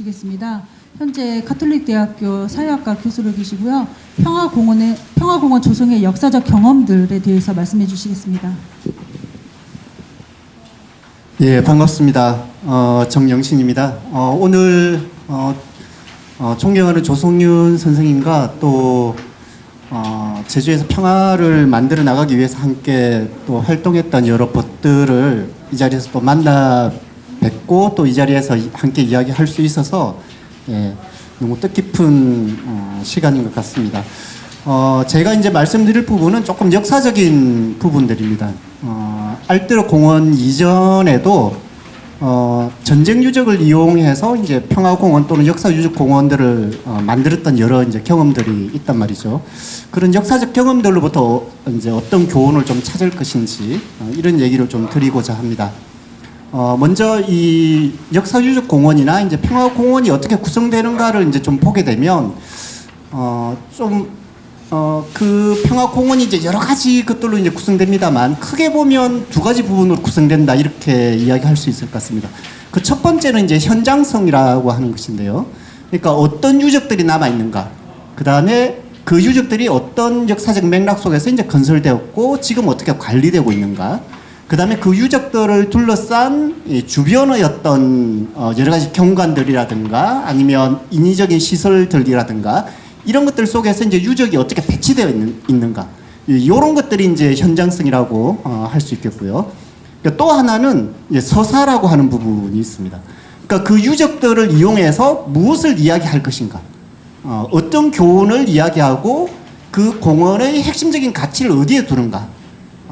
주시겠습니다. 현재 카톨릭 대학교 사회학과 교수로 계시고요. 평화공원의 평화공원 조성의 역사적 경험들에 대해서 말씀해 주시겠습니다. 예, 반갑습니다. 어, 정영신입니다. 어, 오늘 어, 어, 존경하는 조성윤 선생님과 또 어, 제주에서 평화를 만들어 나가기 위해서 함께 또 활동했던 여러 것들을 이 자리에서 또 만나 뵙고 또 이 자리에서 이- 함께 이야기할 수 있어서 예, 너무 뜻깊은 어, 시간인 것 같습니다. 어, 제가 이제 말씀드릴 부분은 조금 역사적인 부분들입니다. 어, 알뜰 공원 이전에도 어, 전쟁 유적을 이용해서 이제 평화공원 또는 역사 유적 공원들을 어, 만들었던 여러 이제 경험들이 있단 말이죠. 그런 역사적 경험들로부터 이제 어떤 교훈을 좀 찾을 것인지 어, 이런 얘기를 좀 드리고자 합니다. 어, 먼저 이 역사유적 공원이나 이제 평화공원이 어떻게 구성되는가를 이제 좀 보게 되면 어, 좀 어, 그 평화공원이 이제 여러 가지 것들로 이제 구성됩니다만 크게 보면 두 가지 부분으로 구성된다 이렇게 이야기할 수 있을 것 같습니다. 그 첫 번째는 이제 현장성이라고 하는 것인데요. 그러니까 어떤 유적들이 남아 있는가. 그 다음에 그 유적들이 어떤 역사적 맥락 속에서 이제 건설되었고 지금 어떻게 관리되고 있는가. 그 다음에 그 유적들을 둘러싼 이 주변의 어떤 어 여러 가지 경관들이라든가 아니면 인위적인 시설들이라든가 이런 것들 속에서 이제 유적이 어떻게 배치되어 있는, 있는가. 이런 것들이 이제 현장성이라고 어, 할수 있겠고요. 그러니까 또 하나는 서사라고 하는 부분이 있습니다. 그러니까 그 유적들을 이용해서 무엇을 이야기할 것인가. 어, 어떤 교훈을 이야기하고 그 공원의 핵심적인 가치를 어디에 두는가.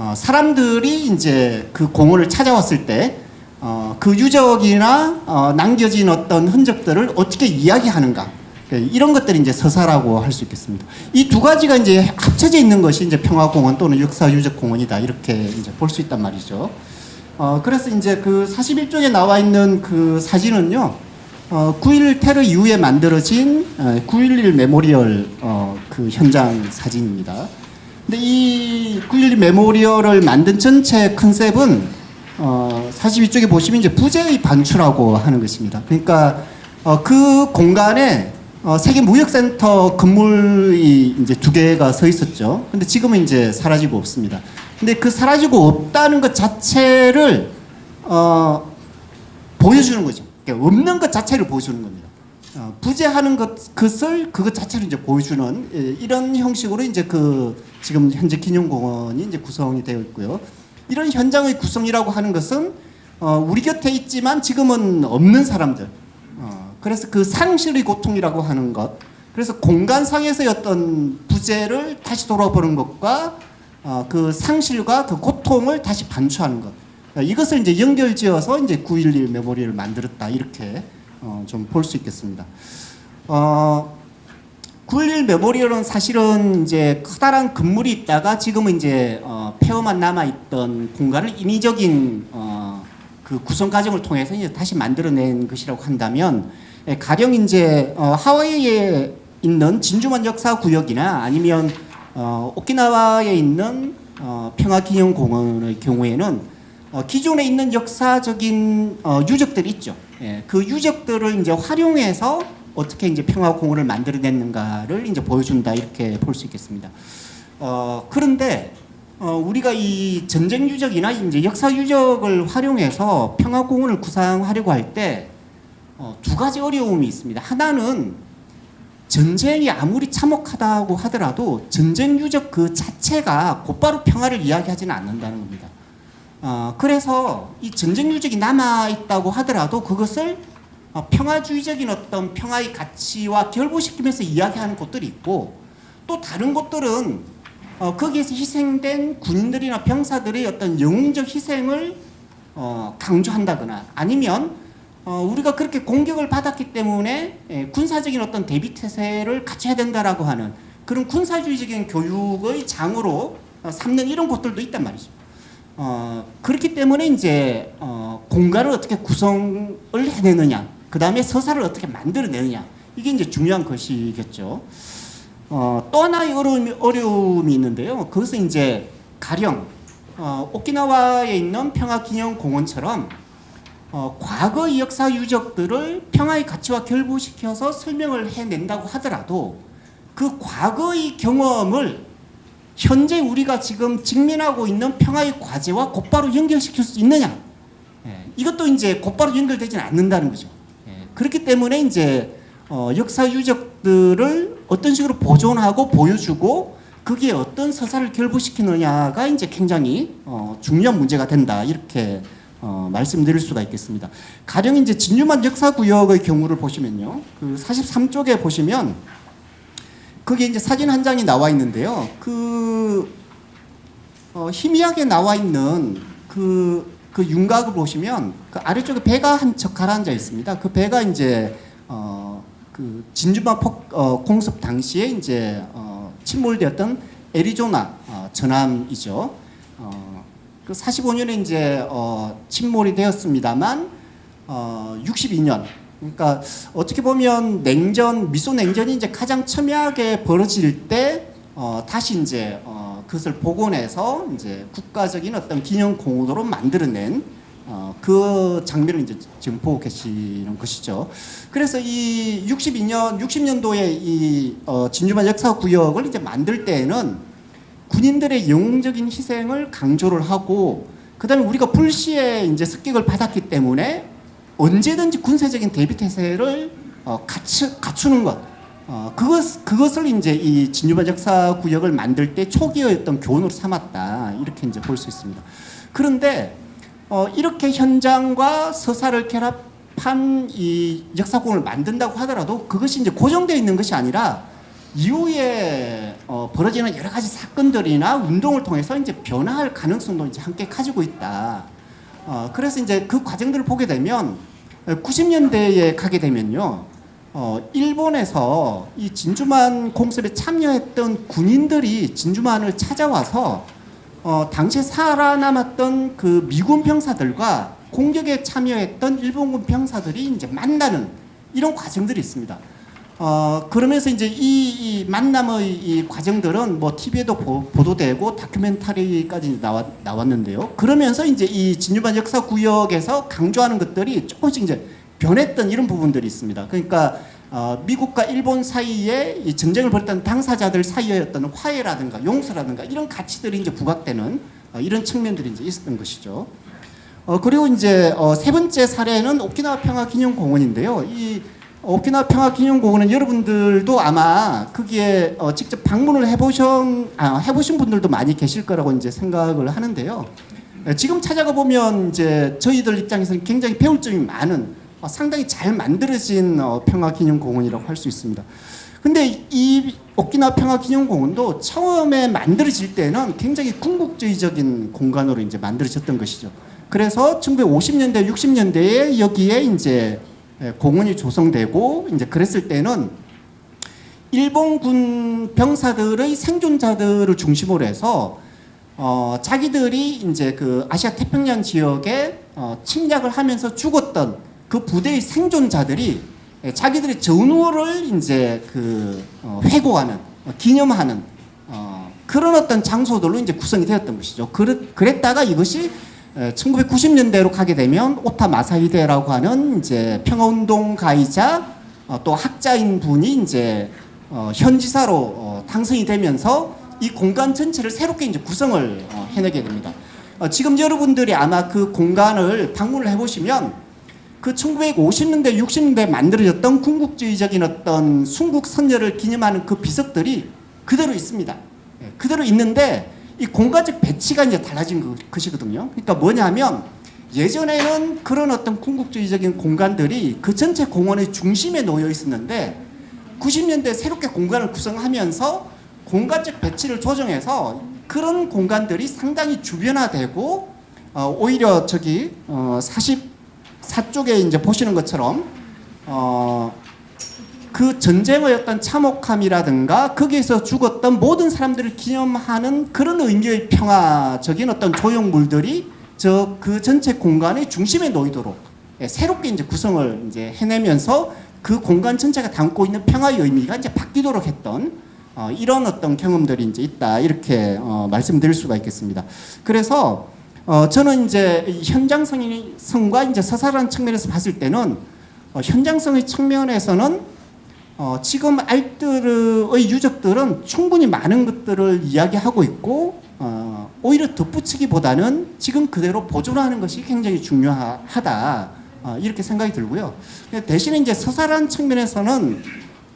어, 사람들이 이제 그 공원을 찾아왔을 때, 어, 그 유적이나 어, 남겨진 어떤 흔적들을 어떻게 이야기하는가. 예, 이런 것들이 이제 서사라고 할 수 있겠습니다. 이 두 가지가 이제 합쳐져 있는 것이 이제 평화공원 또는 역사유적공원이다. 이렇게 이제 볼 수 있단 말이죠. 어, 그래서 이제 그 41쪽에 나와 있는 그 사진은요, 어, 9.11 테러 이후에 만들어진 어, 9.11 메모리얼 어, 그 현장 사진입니다. 근데 이 9.11 메모리얼을 만든 전체 컨셉은 어, 42쪽에 보시면 이제 부재의 반추라고 하는 것입니다. 그러니까 어, 그 공간에 어, 세계 무역센터 건물이 이제 두 개가 서 있었죠. 근데 지금은 이제 사라지고 없습니다. 근데 그 사라지고 없다는 것 자체를 어, 보여주는 거죠. 그러니까 없는 것 자체를 보여주는 겁니다. 어, 부재하는 것, 것을 그것 자체를 이제 보여주는 예, 이런 형식으로 이제 그 지금 현재 기념공원이 이제 구성이 되어 있고요. 이런 현장의 구성이라고 하는 것은 어, 우리 곁에 있지만 지금은 없는 사람들. 어, 그래서 그 상실의 고통이라고 하는 것. 그래서 공간상에서의 어떤 부재를 다시 돌아보는 것과 어, 그 상실과 그 고통을 다시 반추하는 것. 어, 이것을 이제 연결지어서 이제 9.11 메모리를 만들었다 이렇게 어, 좀볼 수 있겠습니다. 어, 9.11 메모리얼은 사실은 이제 커다란 건물이 있다가 지금은 이제 어, 폐허만 남아 있던 공간을 인위적인 어, 그 구성 과정을 통해서 이제 다시 만들어낸 것이라고 한다면 예, 가령 이제 어, 하와이에 있는 진주만 역사 구역이나 아니면 어, 오키나와에 있는 어, 평화기념공원의 경우에는 어, 기존에 있는 역사적인 어, 유적들이 있죠. 예, 그 유적들을 이제 활용해서 어떻게 이제 평화 공원을 만들어냈는가를 이제 보여준다 이렇게 볼 수 있겠습니다. 어, 그런데 어, 우리가 이 전쟁 유적이나 이제 역사 유적을 활용해서 평화 공원을 구상하려고 할때 어, 두 가지 어려움이 있습니다. 하나는 전쟁이 아무리 참혹하다고 하더라도 전쟁 유적 그 자체가 곧바로 평화를 이야기하지는 않는다는 겁니다. 어, 그래서 이 전쟁 유적이 남아 있다고 하더라도 그것을 어, 평화주의적인 어떤 평화의 가치와 결부시키면서 이야기하는 곳들이 있고 또 다른 곳들은 어, 거기에서 희생된 군인들이나 병사들의 어떤 영웅적 희생을 어, 강조한다거나 아니면 어, 우리가 그렇게 공격을 받았기 때문에 예, 군사적인 어떤 대비 태세를 갖춰야 된다라고 하는 그런 군사주의적인 교육의 장으로 어, 삼는 이런 곳들도 있단 말이죠. 어, 그렇기 때문에 이제 어, 공간을 어떻게 구성을 해내느냐, 그 다음에 서사를 어떻게 만들어내느냐, 이게 이제 중요한 것이겠죠. 어, 또 하나의 어려움이, 어려움이 있는데요. 그것은 이제 가령 어, 오키나와에 있는 평화기념공원처럼 어, 과거의 역사 유적들을 평화의 가치와 결부시켜서 설명을 해낸다고 하더라도 그 과거의 경험을 현재 우리가 지금 직면하고 있는 평화의 과제와 곧바로 연결시킬 수 있느냐? 예, 이것도 이제 곧바로 연결되지는 않는다는 거죠. 예, 그렇기 때문에 이제 어, 역사 유적들을 어떤 식으로 보존하고 보여주고 그게 어떤 서사를 결부시키느냐가 이제 굉장히 어, 중요한 문제가 된다 이렇게 어, 말씀드릴 수가 있겠습니다. 가령 이제 진유만 역사구역의 경우를 보시면요, 그 43쪽에 보시면 거기 이제 사진 한 장이 나와 있는데요. 그 어, 희미하게 나와 있는 그, 그 윤곽을 보시면 그 아래쪽에 배가 한 척 가라앉아 있습니다. 그 배가 이제 어, 그 진주만 폭 어, 공습 당시에 이제 어, 침몰되었던 애리조나 어, 전함이죠. 어, 그 45년에 이제 어, 침몰이 되었습니다만 어, 62년 그러니까 어떻게 보면 냉전 미소 냉전이 이제 가장 첨예하게 벌어질 때 어, 다시 이제 어, 그것을 복원해서 이제 국가적인 어떤 기념 공원으로 만들어낸 어, 그 장면을 이제 지금 보고 계시는 것이죠. 그래서 이 62년 60년도에 이 어, 진주만 역사 구역을 이제 만들 때에는 군인들의 영웅적인 희생을 강조를 하고 그다음에 우리가 불시에 이제 습격을 받았기 때문에 언제든지 군사적인 대비 태세를 어, 갖추, 갖추는 것 어, 그것 그것을 이제 이 진유반 역사 구역을 만들 때 어떤 교훈으로 삼았다 이렇게 이제 볼 수 있습니다. 그런데 어, 이렇게 현장과 서사를 결합한 이 역사공을 만든다고 하더라도 그것이 이제 고정되어 있는 것이 아니라 이후에 어, 벌어지는 여러 가지 사건들이나 운동을 통해서 이제 변화할 가능성도 이제 함께 가지고 있다. 어, 그래서 이제 그 과정들을 보게 되면 90년대에 가게 되면요. 어, 일본에서 이 진주만 공습에 참여했던 군인들이 진주만을 찾아와서 어, 당시에 살아남았던 그 미군 병사들과 공격에 참여했던 일본군 병사들이 이제 만나는 이런 과정들이 있습니다. 어, 그러면서 이제 이, 이 만남의 이 과정들은 뭐 TV에도 보, 도되고 다큐멘터리까지 나왔, 나왔는데요. 그러면서 이제 이 진유반 역사 구역에서 강조하는 것들이 조금씩 이제 변했던 이런 부분들이 있습니다. 그러니까 어, 미국과 일본 사이에 이 전쟁을 벌였던 당사자들 사이의 어떤 화해라든가 용서라든가 이런 가치들이 이제 부각되는 어, 이런 측면들이 이제 있었던 것이죠. 어, 그리고 이제 어, 세 번째 사례는 오키나와 평화기념공원인데요. 이 오키나와 평화기념공원은 여러분들도 아마 거기에 어, 직접 방문을 해보신 아, 해보신 분들도 많이 계실 거라고 이제 생각을 하는데요. 에, 지금 찾아가 보면 이제 저희들 입장에서는 굉장히 배울 점이 많은 어, 상당히 잘 만들어진 어, 평화기념공원이라고 할 수 있습니다. 근데 이 오키나와 평화기념공원도 처음에 만들어질 때는 굉장히 궁극주의적인 공간으로 이제 만들어졌던 것이죠. 그래서 1950년대, 60년대에 여기에 이제 예, 공원이 조성되고 이제 그랬을 때는 일본군 병사들의 생존자들을 중심으로 해서 어, 자기들이 이제 그 아시아 태평양 지역에 어, 침략을 하면서 죽었던 그 부대의 생존자들이 예, 자기들의 전우를 이제 그 어, 회고하는 어, 기념하는 어, 그런 어떤 장소들로 이제 구성이 되었던 것이죠. 그랬, 그랬다가 이것이 1990년대로 가게 되면 오타 마사히데라고 하는 이제 평화운동 가이자 어, 또 학자인 분이 이제 어, 현지사로 어, 당선이 되면서 이 공간 전체를 새롭게 이제 구성을 어, 해내게 됩니다. 어, 지금 여러분들이 아마 그 공간을 방문을 해보시면 그 1950년대, 60년대 만들어졌던 궁극주의적인 어떤 순국 선열을 기념하는 그 비석들이 그대로 있습니다. 예, 그대로 있는데 이 공간적 배치가 이제 달라진 그- 것이거든요. 그러니까 뭐냐면 예전에는 그런 어떤 궁극주의적인 공간들이 그 전체 공원의 중심에 놓여 있었는데 90년대 새롭게 공간을 구성하면서 공간적 배치를 조정해서 그런 공간들이 상당히 주변화되고 어, 오히려 저기 어, 44쪽에 이제 보시는 것처럼 어, 그 전쟁의 어떤 참혹함이라든가 거기에서 죽었던 모든 사람들을 기념하는 그런 의미의 평화적인 어떤 조형물들이 저 그 전체 공간의 중심에 놓이도록 예, 새롭게 이제 구성을 이제 해내면서 그 공간 전체가 담고 있는 평화의 의미가 이제 바뀌도록 했던 어, 이런 어떤 경험들이 이제 있다 이렇게 어, 말씀드릴 수가 있겠습니다. 그래서 어, 저는 이제 이 현장성과 이제 서사라는 측면에서 봤을 때는 어, 현장성의 측면에서는 어, 지금 알뜰의 유적들은 충분히 많은 것들을 이야기하고 있고 어, 오히려 덧붙이기보다는 지금 그대로 보존하는 것이 굉장히 중요하다 어, 이렇게 생각이 들고요. 대신에 이제 서사라는 측면에서는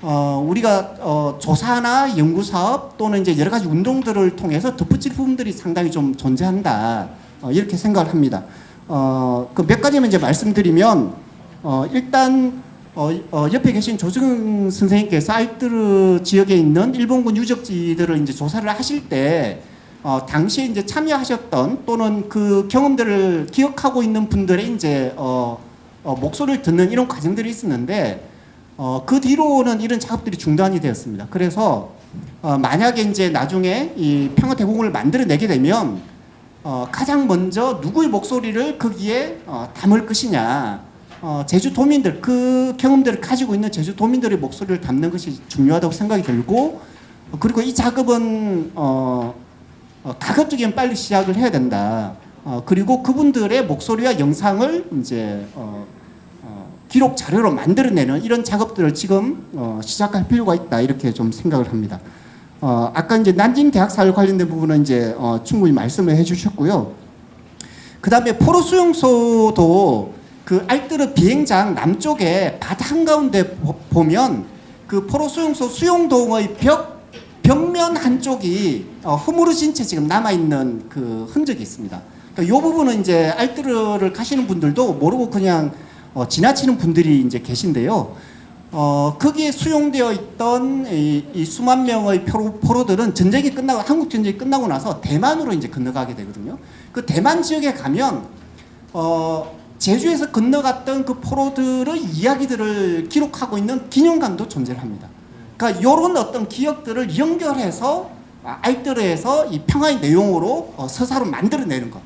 어, 우리가 어, 조사나 연구 사업 또는 이제 여러 가지 운동들을 통해서 덧붙일 부분들이 상당히 좀 존재한다 어, 이렇게 생각을 합니다. 어, 그 몇 가지만 이제 말씀드리면 어, 일단 어, 어, 옆에 계신 조승 선생님께서 알뜨르 지역에 있는 일본군 유적지들을 이제 조사를 하실 때 어, 당시에 이제 참여하셨던 또는 그 경험들을 기억하고 있는 분들의 이제 어, 어, 목소리를 듣는 이런 과정들이 있었는데 어, 그 뒤로는 이런 작업들이 중단이 되었습니다. 그래서 어, 만약에 이제 나중에 이 평화 대공을 만들어내게 되면 어, 가장 먼저 누구의 목소리를 거기에 어, 담을 것이냐. 어, 제주 도민들 그 경험들을 가지고 있는 제주 도민들의 목소리를 담는 것이 중요하다고 생각이 들고 어, 그리고 이 작업은 어, 어, 가급적이면 빨리 시작을 해야 된다. 어, 그리고 그분들의 목소리와 영상을 이제 어, 어, 기록 자료로 만들어내는 이런 작업들을 지금 어, 시작할 필요가 있다 이렇게 좀 생각을 합니다. 어, 아까 이제 난징 대학사를 관련된 부분은 이제 어, 충분히 말씀을 해주셨고요. 그 다음에 포로 수용소도 그 알뜨르 비행장 남쪽에 바다 한가운데 보- 보면 그 포로 수용소 수용동의 벽 벽면 한쪽이 어, 허물어진 채 지금 남아 있는 그 흔적이 있습니다. 그러니까 이 부분은 이제 알뜨르를 가시는 분들도 모르고 그냥 어, 지나치는 분들이 이제 계신데요. 어, 거기에 수용되어 있던 이, 이 수만 명의 포로, 포로들은 전쟁이 끝나고 한국 전쟁이 끝나고 나서 대만으로 이제 건너가게 되거든요. 그 대만 지역에 가면 어, 제주에서 건너갔던 그 포로들의 이야기들을 기록하고 있는 기념관도 존재를 합니다. 그러니까 이런 어떤 기억들을 연결해서 아, 알뜰에서 이 평화의 내용으로 어, 서사로 만들어내는 것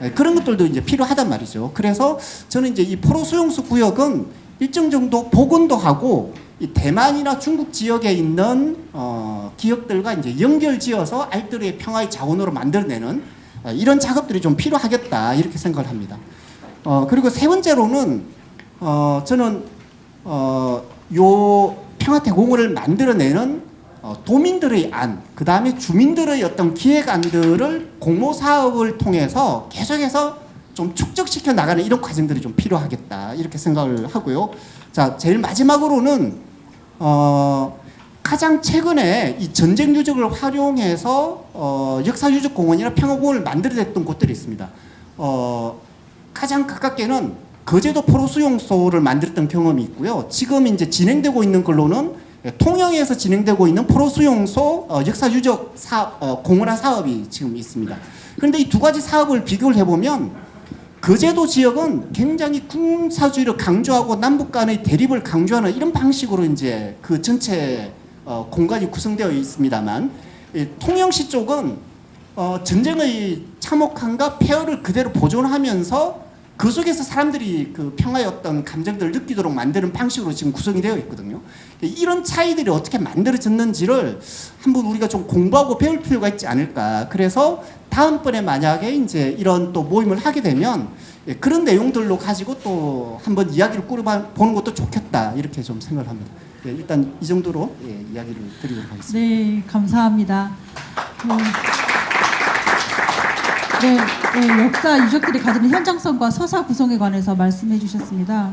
네, 그런 것들도 이제 필요하단 말이죠. 그래서 저는 이제 이 포로 수용소 구역은 일정 정도 복원도 하고 이 대만이나 중국 지역에 있는 어, 기억들과 이제 연결지어서 알뜰의 평화의 자원으로 만들어내는 어, 이런 작업들이 좀 필요하겠다 이렇게 생각을 합니다. 어, 그리고 세 번째로는 어, 저는 어, 요 평화대공원을 만들어내는 어, 도민들의 안, 그 다음에 주민들의 어떤 기획안들을 공모 사업을 통해서 계속해서 좀 축적시켜 나가는 이런 과정들이 좀 필요하겠다 이렇게 생각을 하고요. 자, 제일 마지막으로는 어, 가장 최근에 이 전쟁 유적을 활용해서 어, 역사 유적 공원이나 평화공원을 만들어냈던 곳들이 있습니다. 어, 가장 가깝게는 거제도 포로 수용소를 만들었던 경험이 있고요. 지금 이제 진행되고 있는 걸로는 통영에서 진행되고 있는 포로 수용소 어, 역사 유적 사 어, 공원화 사업이 지금 있습니다. 그런데 이 두 가지 사업을 비교를 해보면 거제도 지역은 굉장히 군사주의를 강조하고 남북 간의 대립을 강조하는 이런 방식으로 이제 그 전체 어, 공간이 구성되어 있습니다만 이 통영시 쪽은 어, 전쟁의 참혹함과 폐허를 그대로 보존하면서 그 속에서 사람들이 그 평화의 어떤 감정들을 느끼도록 만드는 방식으로 지금 구성이 되어 있거든요. 이런 차이들이 어떻게 만들어졌는지를 한번 우리가 좀 공부하고 배울 필요가 있지 않을까. 그래서 다음번에 만약에 이제 이런 또 모임을 하게 되면 예, 그런 내용들로 가지고 또 한번 이야기를 꾸려보는 것도 좋겠다. 이렇게 좀 생각을 합니다. 예, 일단 이 정도로 예, 이야기를 드리도록 하겠습니다. 네, 감사합니다. 음, 네, 네, 역사 유적들이 가지는 현장성과 서사 구성에 관해서 말씀해 주셨습니다.